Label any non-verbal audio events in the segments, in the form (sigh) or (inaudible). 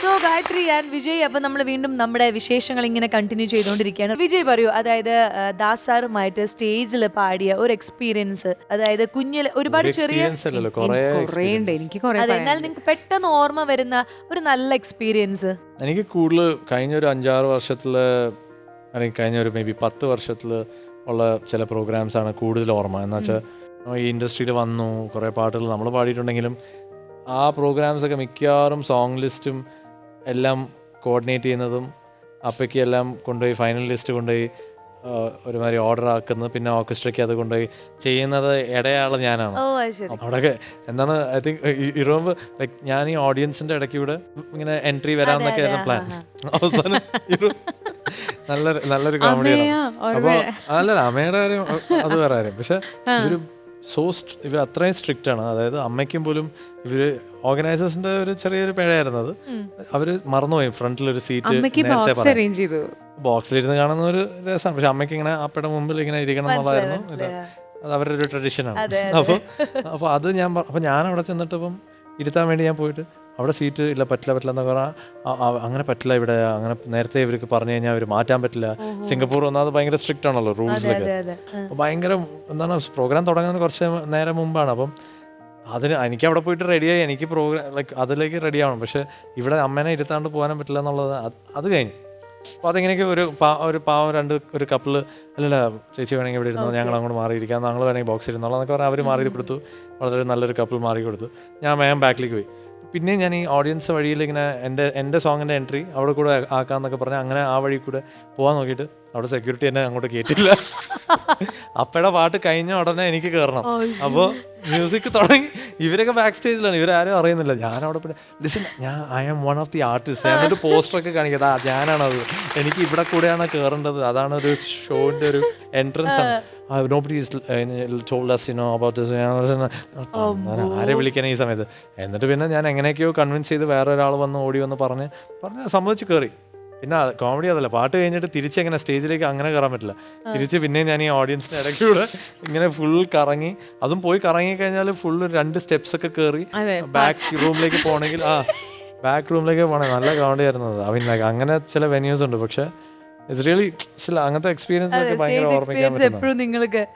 So Gayathri and Vijay അപ്പൊ നമ്മൾ വീണ്ടും നമ്മുടെ വിശേഷങ്ങൾ ഇങ്ങനെ കണ്ടിന്യൂ ചെയ്തുകൊണ്ടിരിക്കുകയാണ്. വിജയ് പറയൂ അതായത് ദാസ് സാറുമായിട്ട് സ്റ്റേജിൽ പാടിയ ഒരു എക്സ്പീരിയൻസ് അതായത് കുഞ്ഞിൽ ഒരുപാട് ചെറിയ എക്സ്പീരിയൻസ് അല്ലല്ലോ കുറേ ഉണ്ട് എനിക്ക് കുറേ അതെ എന്നാൽ നിങ്ങൾക്ക് പെട്ടെന്ന് ഓർമ്മ വരുന്ന ഒരു നല്ല എക്സ്പീരിയൻസ് എനിക്ക് കൂടുതൽ കഴിഞ്ഞ ഒരു അഞ്ചാറ് വർഷത്തിൽ അല്ലെങ്കിൽ കഴിഞ്ഞ ഒരു മേ ബി പത്ത് വർഷത്തിൽ ഉള്ള ചില പ്രോഗ്രാംസ് ആണ് കൂടുതൽ ഓർമ്മ. എന്ന് വെച്ചാൽ ഈ ഇൻഡസ്ട്രിയിൽ വന്നു കുറേ പാട്ടുകൾ നമ്മൾ പാടിയിട്ടുണ്ടെങ്കിലും ആ പ്രോഗ്രാംസ് ഒക്കെ മിക്കവാറും സോങ് ലിസ്റ്റും എല്ലാം കോർഡിനേറ്റ് ചെയ്യുന്നതും അപ്പയ്ക്ക് എല്ലാം കൊണ്ടുപോയി ഫൈനൽ ലിസ്റ്റ് കൊണ്ടുപോയി ഒരുമാതിരി ഓർഡർ ആക്കുന്നത് പിന്നെ ഓർക്കസ്ട്രയ്ക്ക് അത് കൊണ്ടുപോയി ചെയ്യുന്നത് ഇടയാൾ ഞാനാണ്. അവിടെയൊക്കെ എന്താണ് ഐ തിങ്ക് ഇറുമ്പ് ലൈക്ക് ഞാൻ ഈ ഓഡിയൻസിന്റെ ഇടയ്ക്ക് ഇവിടെ ഇങ്ങനെ എൻട്രി വരാമെന്നൊക്കെ ആയിരുന്നു പ്ലാൻ അവസാനം നല്ലൊരു നല്ലൊരു കോമഡിയാണ് അപ്പോൾ അപ്പൊ അല്ലല്ല അമ്മയുടെ കാര്യം അത് വേറെ കാര്യം. പക്ഷെ ഇവർ സോ ഇവർ അത്രയും സ്ട്രിക്റ്റ് ആണ്. അതായത് അമ്മയ്ക്കും പോലും ഇവർ ഓർഗനൈസേഴ്സിന്റെ ഒരു ചെറിയൊരു പിഴയായിരുന്നു അവർ അവർ മറന്നുപോയി. ഫ്രണ്ടിൽ ഒരു സീറ്റ് നേരത്തെ ബോക്സിലിരുന്ന് കാണുന്ന ഒരു രസമാണ്. പക്ഷെ അമ്മയ്ക്ക് ഇങ്ങനെ അപ്പയുടെ മുമ്പിൽ ഇങ്ങനെ ഇരിക്കണം എന്നുള്ളതായിരുന്നു. ഇത്. അത് അവരുടെ ഒരു ട്രഡീഷനാണ് അപ്പോൾ അപ്പോൾ അത്. ഞാൻ അപ്പോൾ ഞാൻ അവിടെ ചെന്നിട്ട് ഇപ്പം ഇരുത്താൻ വേണ്ടി ഞാൻ പോയിട്ട് അവിടെ സീറ്റ് ഇല്ല പറ്റില്ല പറ്റില്ല എന്നൊക്കെ പറഞ്ഞാൽ അങ്ങനെ പറ്റില്ല ഇവിടെ. അങ്ങനെ നേരത്തെ ഇവർക്ക് പറഞ്ഞു കഴിഞ്ഞാൽ അവർ മാറ്റാൻ പറ്റില്ല. സിംഗപ്പൂർ വന്നാൽ ഭയങ്കര സ്ട്രിക്റ്റ് ആണല്ലോ റൂൾസിലൊക്കെ ഭയങ്കര എന്താണ് പ്രോഗ്രാം തുടങ്ങുന്ന കുറച്ച് നേരം മുമ്പാണ്. അപ്പം അതിന് എനിക്ക് അവിടെ പോയിട്ട് റെഡിയായി എനിക്ക് പ്രോഗ്രാം ലൈക്ക് അതിലേക്ക് റെഡി ആവണം. പക്ഷെ ഇവിടെ അമ്മേനെ ഇരുത്താണ്ട് പോകാൻ പറ്റില്ല എന്നുള്ളത് അത് അത് കഴിഞ്ഞു. അപ്പോൾ അതിങ്ങനെയൊക്കെ ഒരു പാ ഒരു പാവം രണ്ട് ഒരു കപ്പിൾ അല്ലല്ല ചേച്ചി വേണമെങ്കിൽ ഇവിടെ ഇരുന്നോ ഞങ്ങൾ അങ്ങോട്ട് മാറിയിരിക്കാം. ഞങ്ങൾ വേണമെങ്കിൽ ബോക്സ് ഇരുന്നോളാം എന്നൊക്കെ പറഞ്ഞാൽ അവർ മാറി കൊടുത്തു വളരെ നല്ലൊരു കപ്പിൾ മാറി കൊടുത്തു ഞാൻ വേഗം ബാക്കിലേക്ക് പോയി. പിന്നെ ഞാൻ ഈ ഓഡിയൻസ് വഴിയിൽ ഇങ്ങനെ എന്റെ എന്റെ സോങ്ങിന്റെ എൻട്രി അവിടെ കൂടെ ആക്കാമെന്നൊക്കെ പറഞ്ഞ് അങ്ങനെ ആ വഴി കൂടെ പോകാൻ നോക്കിയിട്ട് അവിടെ സെക്യൂരിറ്റി എന്നെ അങ്ങോട്ട് കയറ്റില്ല അപ്പയുടെ പാട്ട് കഴിഞ്ഞ ഉടനെ എനിക്ക് കയറണം അപ്പോൾ മ്യൂസിക് തുടങ്ങി. ഇവരൊക്കെ ബാക്ക് സ്റ്റേജിലാണ് ഇവരാരും അറിയുന്നില്ല. ഞാൻ അവിടെ പിന്നെ ലിസൺ ഞാൻ I am one of the artist എന്നിട്ട് പോസ്റ്ററൊക്കെ കാണിക്കുക ആ ഞാനാണത്. എനിക്ക് ഇവിടെ കൂടെയാണ് കയറേണ്ടത് അതാണ് ഒരു ഷോന്റെ ഒരു എൻട്രൻസ് ആണ്. Nobody told us you know about this. ഞാൻ ആരെ വിളിക്കാൻ ഈ സമയത്ത്? എന്നിട്ട് പിന്നെ ഞാൻ എങ്ങനെയൊക്കെയോ കൺവിൻസ് ചെയ്ത് വേറെ ഒരാൾ വന്ന് ഓടി വന്ന് പറഞ്ഞ് പറഞ്ഞ് സമ്മതിച്ച് കയറി പിന്നെ കോമഡി അതല്ല പാട്ട് കഴിഞ്ഞിട്ട് തിരിച്ച് എങ്ങനെ സ്റ്റേജിലേക്ക് അങ്ങനെ കയറാൻ പറ്റില്ല. തിരിച്ച് പിന്നെ ഞാൻ ഈ ഓഡിയൻസിന് ഇടയ്ക്കൂടെ ഇങ്ങനെ ഫുൾ കറങ്ങി അതും പോയി കറങ്ങി കഴിഞ്ഞാൽ ഫുൾ രണ്ട് സ്റ്റെപ്സ് ഒക്കെ കയറി ബാക്ക് റൂമിലേക്ക് പോകണമെങ്കിൽ ആ ബാക്ക് റൂമിലേക്ക് പോകണേ നല്ല കോമഡി ആയിരുന്നു അത്. അങ്ങനെ ചില വെന്യൂസ് ഉണ്ട് പക്ഷെ ഇറ്റ്സ് റിയലി അങ്ങനത്തെ എക്സ്പീരിയൻസ് എപ്പോഴും നിങ്ങൾക്ക്.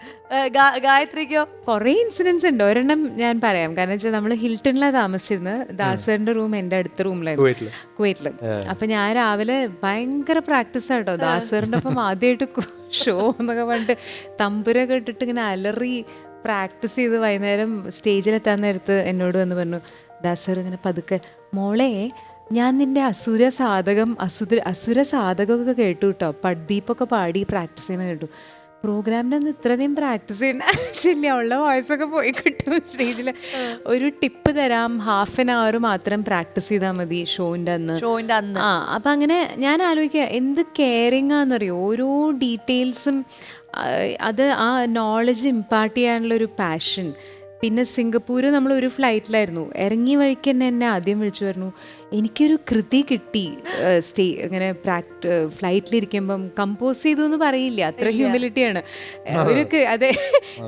ഗായത്രിക്കോ? കുറേ ഇൻസിഡൻസ് ഉണ്ട്. ഒരെണ്ണം ഞാൻ പറയാം. കാരണം വെച്ചാൽ നമ്മൾ ഹിൽട്ടണിലാണ് താമസിച്ചിരുന്നത് ദാസറിന്റെ റൂം എന്റെ അടുത്ത റൂമിലായിരുന്നു കുവൈറ്റിൽ. അപ്പൊ ഞാൻ രാവിലെ ഭയങ്കര പ്രാക്ടീസ് ആട്ടോ. ദാസറിന്റെ ഒപ്പം ആദ്യമായിട്ട് ഷോ എന്നൊക്കെ പറഞ്ഞിട്ട് തമ്പുര ഇട്ടിട്ട് ഇങ്ങനെ അലറി പ്രാക്ടീസ് ചെയ്ത് വൈകുന്നേരം സ്റ്റേജിലെത്താൻ നേരത്ത് എന്നോട് വന്ന് പറഞ്ഞു ദാസർ ഇങ്ങനെ പതുക്കെ മോളെ ഞാൻ നിന്റെ അസുര സാധകം അസുര അസുര സാധകമൊക്കെ കേട്ടു കേട്ടോ പഡ്ദീപ്പൊക്കെ പാടി പ്രാക്ടീസ് ചെയ്യുന്ന കേട്ടു. പ്രോഗ്രാമിന്റെ അന്ന് ഇത്രയധികം പ്രാക്ടീസ് ചെയ്യുന്ന ആവശ്യമില്ല. ഉള്ള വോയിസ് ഒക്കെ പോയി കിട്ടും സ്റ്റേജിൽ ഒരു ടിപ്പ് തരാം. ഹാഫ് ആൻ അവർ മാത്രം പ്രാക്ടീസ് ചെയ്താൽ മതി ഷോന്റെ അന്ന്. ഷോയിന്റെ അന്ന്. ആ അപ്പം അങ്ങനെ ഞാൻ ആലോചിക്കുക എന്ത് കെയറിങ് ആണെന്നറിയോ ഓരോ ഡീറ്റെയിൽസും അത് ആ നോളജ് ഇമ്പാർട്ട് ചെയ്യാനുള്ള ഒരു പാഷൻ പിന്നെ സിംഗപ്പൂർ നമ്മൾ ഒരു ഫ്ലൈറ്റിലായിരുന്നു. ഇറങ്ങി വഴിക്ക് തന്നെ എന്നെ ആദ്യം വിളിച്ചു പറഞ്ഞു എനിക്കൊരു കൃതി കിട്ടി. സ്റ്റേ ഇങ്ങനെ പ്രാക്ട് ഫ്ലൈറ്റിലിരിക്കുമ്പം കമ്പോസ് ചെയ്തു എന്ന് പറയില്ല. അത്ര ഹ്യൂമിലിറ്റിയാണ് ഒരു അതെ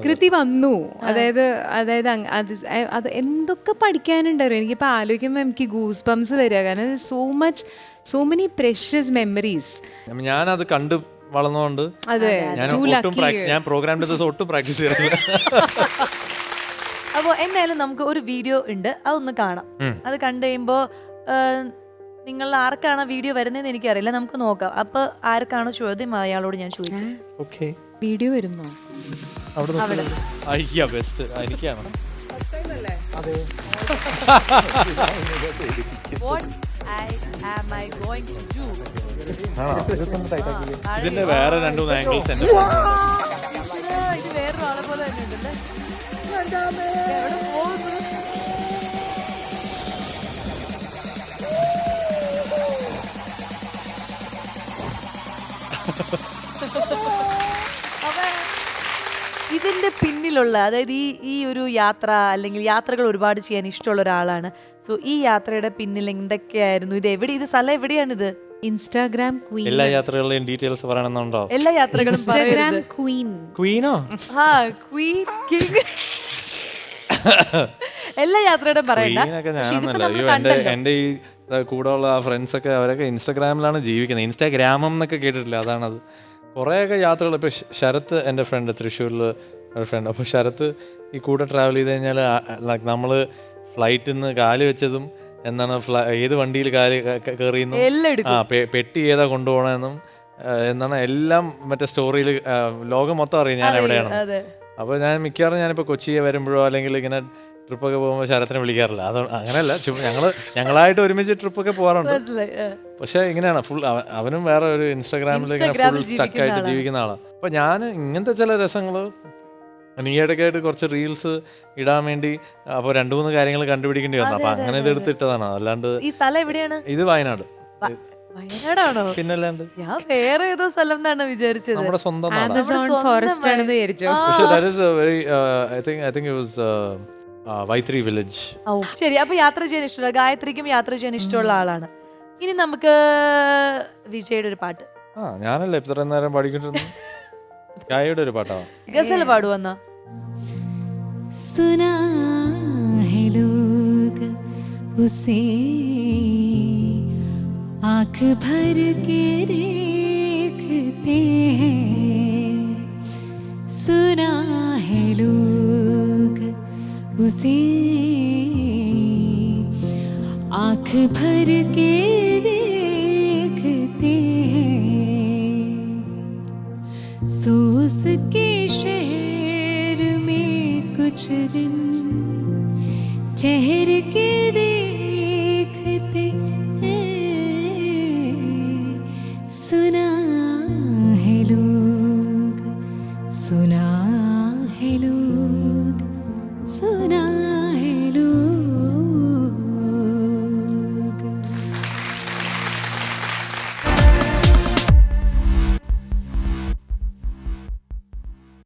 കൃതി വന്നു. അതായത് അതായത് അത് അത് എന്തൊക്കെ പഠിക്കാനുണ്ടായിരുന്നു. എനിക്കിപ്പോൾ ആലോചിക്കുമ്പോൾ എനിക്ക് ഗൂസ് ബംസ് വരിക. കാരണം so much so many precious memories ഞാനത് കണ്ട് വളർന്നുകൊണ്ട് അതെ. ഞാൻ ഒട്ടും. ഞാൻ പ്രോഗ്രാമിന്റെ ദിവസം ഒട്ടും പ്രാക്ടീസ് ചെയ്തിട്ടില്ല. (laughs) അപ്പോൾ എന്തായാലും നമുക്ക് ഒരു വീഡിയോ ഉണ്ട്. അതൊന്ന് കാണാം. അത് കണ്ടു കഴിയുമ്പോൾ നിങ്ങൾ ആർക്കാണ് വീഡിയോ വരുന്നതെന്ന് എനിക്കറിയില്ല. നമുക്ക് നോക്കാം. അപ്പൊ ആർക്കാണ് ചോദ്യം? അയാളോട് ഞാൻ ചോദിക്കും. ഓക്കെ വീഡിയോ വരുന്നോ? അവിടെ ബെസ്റ്റ് എനിക്കാണ്? What I am I to do ഇതിന്റെ വേറെ രണ്ടു മൂന്ന് ആംഗിൾസ് എന്റെ ഇത് വേറൊരാളെ പോലെ തന്നെ ഉണ്ടല്ലേ? (laughs) ഇതിന്റെ പിന്നിലുള്ള അതായത് ഈ ഈ ഒരു യാത്ര അല്ലെങ്കിൽ യാത്രകൾ ഒരുപാട് ചെയ്യാൻ ഇഷ്ടമുള്ള ഒരാളാണ്. സോ ഈ യാത്രയുടെ പിന്നിൽ എന്തൊക്കെയായിരുന്നു? ഇത് എവിടെ ഇത് സ്ഥലം എവിടെയാണിത്? ഇൻസ്റ്റാഗ്രാം ക്വീൻ എല്ലാ യാത്രകളുടെയും ഡീറ്റെയിൽസ് പറയണമെന്നുണ്ടോ? എല്ലാ യാത്രകളും ഇൻസ്റ്റാഗ്രാം ക്വീൻ ക്വീനോ ആ ക്വീൻ കിങ് എല്ലാ യാത്രയുടെയും പറയണ്ട. എന്റെ ഈ കൂടെയുള്ള കൂടെ ഉള്ള ആ ഫ്രണ്ട്സൊക്കെ അവരൊക്കെ ഇൻസ്റ്റാഗ്രാമിലാണ് ജീവിക്കുന്നത്. ഇൻസ്റ്റാഗ്രാമം എന്നൊക്കെ കേട്ടിട്ടില്ല അതാണത്. കുറേയൊക്കെ യാത്രകൾ. ഇപ്പോൾ ശരത്ത് എന്റെ ഫ്രണ്ട് തൃശ്ശൂരിൽ ഒരു ഫ്രണ്ട്. അപ്പോൾ ശരത്ത് ഈ കൂടെ ട്രാവൽ ചെയ്ത് കഴിഞ്ഞാൽ നമ്മൾ നമ്മൾ ഫ്ലൈറ്റിൽ നിന്ന് കാൽ വെച്ചതും എന്താണ് ഫ്ലൈ ഏത് വണ്ടിയിൽ കാൽ കയറിയെന്നും ആ പെട്ടി ഏതാ കൊണ്ടുപോകണമെന്നും എന്താണ് എല്ലാം മറ്റേ സ്റ്റോറിയിൽ ലോകം മൊത്തം അറിയും. ഞാൻ എവിടെയാണ് അപ്പോൾ ഞാൻ മിക്കവാറും ഞാനിപ്പോൾ കൊച്ചിയെ വരുമ്പോഴോ അല്ലെങ്കിൽ ഇങ്ങനെ ട്രിപ്പൊക്കെ പോകുമ്പോൾ ശരത്തിനെ വിളിക്കാറില്ല. അത് അങ്ങനെയല്ല. ഞങ്ങൾ ഞങ്ങളായിട്ട് ഒരുമിച്ച് ട്രിപ്പൊക്കെ പോകാറുണ്ട് പക്ഷേ ഇങ്ങനെയാണ്. ഫുൾ അവനും വേറെ ഒരു ഇൻസ്റ്റാഗ്രാമിൽ ഇങ്ങനെ ഫുൾ സ്റ്റക്കായിട്ട് ജീവിക്കുന്ന ആളാണ് അപ്പോൾ ഞാൻ ഇങ്ങനത്തെ ചില രസങ്ങൾ നീയിടയ്ക്കായിട്ട് കുറച്ച് റീൽസ് ഇടാൻ വേണ്ടി അപ്പോൾ രണ്ട് മൂന്ന് കാര്യങ്ങൾ കണ്ടുപിടിക്കേണ്ടി വന്നു. അപ്പോൾ അങ്ങനെ ഇത് എടുത്തിട്ടതാണ്. അല്ലാണ്ട് ഈ സ്ഥലം എവിടെയാണ്? ഇത് വയനാട്. വയനാടാണോ? പിന്നല്ലാണ്ട്. ഞാൻ വേറെ ഏതോ സ്ഥലം എന്നാണ് വിചാരിച്ചത്. നമ്മുടെ സ്വന്തം ആമസോൺ ഫോറസ്റ്റ് ആണെന്ന് വിചാരിച്ചു. That is a very I think I think it was Vythiri village ഓ, ശരി. അപ്പൊ യാത്ര ചെയ്യാൻ ഇഷ്ടമുള്ള ഗായത്രിക്കും യാത്ര ചെയ്യാൻ ഇഷ്ടമുള്ള ആളാണ്. ഇനി നമുക്ക് uh, വിജയുടെ ഒരു പാട്ട്. ആ ഞാനല്ലേ ഇത്ര നേരം പാടിക്കൊണ്ടിരുന്നു (laughs) ഗായയുടെ ഒരു പാട്ടാണ് ഗസൽ പാടുവന്ന? സുനാ ഹെ ലോക आँख भर के देखते हैं। सुना है लोग उसे। आँख भर के देखते हैं। सोस के शहर में कुछ दिन ठहर के देखते xưa